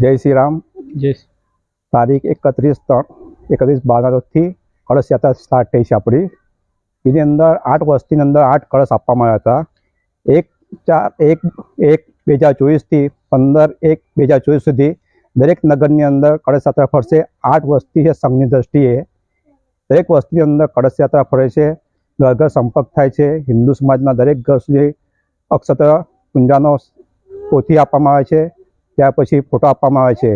જય શ્રી રામ. જે તારીખ એકત્રીસ ત્રણ એકત્રીસ બારથી કળશ યાત્રા સ્ટાર્ટ થઈ છે આપણી. એની અંદર આઠ વર્ષની અંદર આઠ કળશ આપવામાં આવ્યા હતા. એક ચાર એક એક બે હજાર ચોવીસથી પંદર એક બે હજાર ચોવીસ સુધી દરેક નગરની અંદર કળશ યાત્રા ફરશે. આઠ વર્ષથી છે સંઘની દ્રષ્ટિએ. દરેક વસ્તીની અંદર કળશ યાત્રા ફરે છે. ઘર ઘર સંપર્ક થાય છે. હિન્દુ સમાજના દરેક ઘર સુધી અક્ષત્ર પૂંજાનો પોથી આપવામાં આવે છે. ત્યાર પછી ફોટો આપવામાં આવે છે.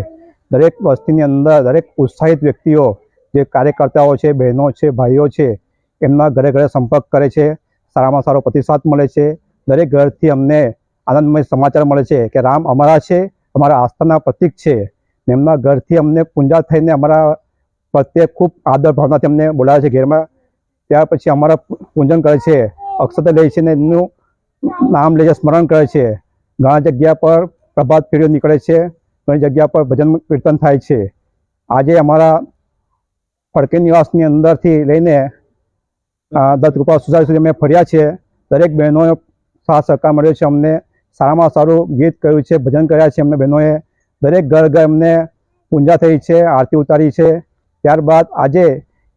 દરેક વસ્તીની અંદર દરેક ઉત્સાહિત વ્યક્તિઓ, જે કાર્યકર્તાઓ છે, બહેનો છે, ભાઈઓ છે, એમના ઘરે ઘરે સંપર્ક કરે છે. સારામાં સારો પ્રતિસાદ મળે છે. દરેક ઘરથી અમને આનંદમય સમાચાર મળે છે કે રામ અમારા છે, અમારા આસ્થાના પ્રતીક છે. એમના ઘરથી અમને પૂંજા થઈને અમારા પ્રત્યે ખૂબ આદર ભાવનાથી અમને બોલાવે છે ઘેરમાં. ત્યાર પછી અમારા પૂજન કરે છે, અક્ષત લે છે ને એમનું નામ લે સ્મરણ કરે છે. ઘણા જગ્યા પર પ્રભાત ફેરીઓ નીકળે છે, ઘણી જગ્યા પર ભજન કીર્તન થાય છે. આજે અમારા ફડકે નિવાસની અંદરથી લઈને દત્તગોપાલ સોસાયટી સુધી અમે ફર્યા છે દરેક બહેનોએ સાથ સહકાર મળ્યો છે અમને. સારામાં સારું ગીત કર્યું છે, ભજન કર્યા છે અમને બહેનોએ. દરેક ઘર ઘર અમને પૂજા થઈ છે, આરતી ઉતારી છે. ત્યારબાદ આજે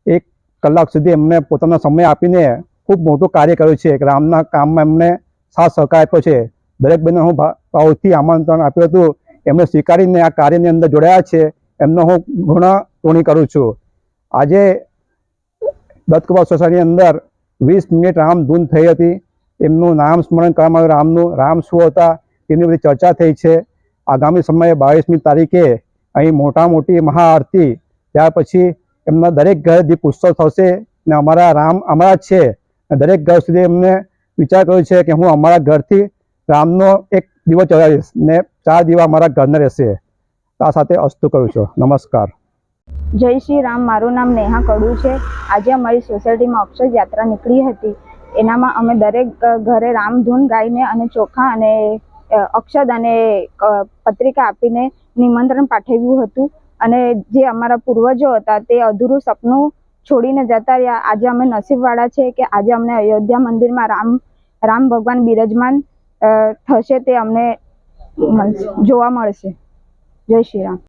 એક કલાક સુધી અમને પોતાનો સમય આપીને ખૂબ મોટું કાર્ય કર્યું છે. એક રામના કામમાં એમને સાથ સહકાર આપ્યો છે. દરેક બહેનો હું ભાવથી આમંત્રણ આપ્યું હતું. એમને સ્વીકારીને આ કાર્યની અંદર જોડાયા છે. એમનો હું ઘણા ઋણી કરું છું. આજે દત્તકુમાર સોસાયટીની અંદર વીસ મિનિટ રામ ધૂન થઈ હતી. એમનું નામ સ્મરણ કરવામાં આવ્યું. રામનું રામ શું હતા તેની બધી ચર્ચા થઈ છે. આગામી સમયે બાવીસમી તારીખે અહીં મોટા મોટી મહાઆરતી. ત્યાર પછી એમના દરેક ઘરે દીપ ઉત્સવ થશે ને અમારા રામ અમારા છે. દરેક ઘર સુધી એમને વિચાર કર્યો છે કે હું અમારા ઘરથી રામનો એક દિવસ ચલાવીશ ને ચાર દિવસ મારા ઘરને રહેશે. આ સાથે અસ્તુ કરું છું. નમસ્કાર. જય શ્રી રામ. મારું નામ નેહા કડુ છે. આજે અમારી સોસાયટીમાં અક્ષર યાત્રા નીકળી હતી. એનામાં અમે દરેક ઘરે રામધૂન ગાઈને અને ચોખા અને અક્ષદ અને પત્રિકા આપીને નિમંત્રણ પાઠવ્યું હતું. અને જે અમારા પૂર્વજો હતા તે અધૂરું સપનું છોડીને જતા રહ્યા. આજે અમે નસીબવાળા છે કે આજે અમને અયોધ્યા મંદિરમાં રામ રામ ભગવાન બિરાજમાન થશે તે અમને જોવા મળશે. જય શ્રી રામ.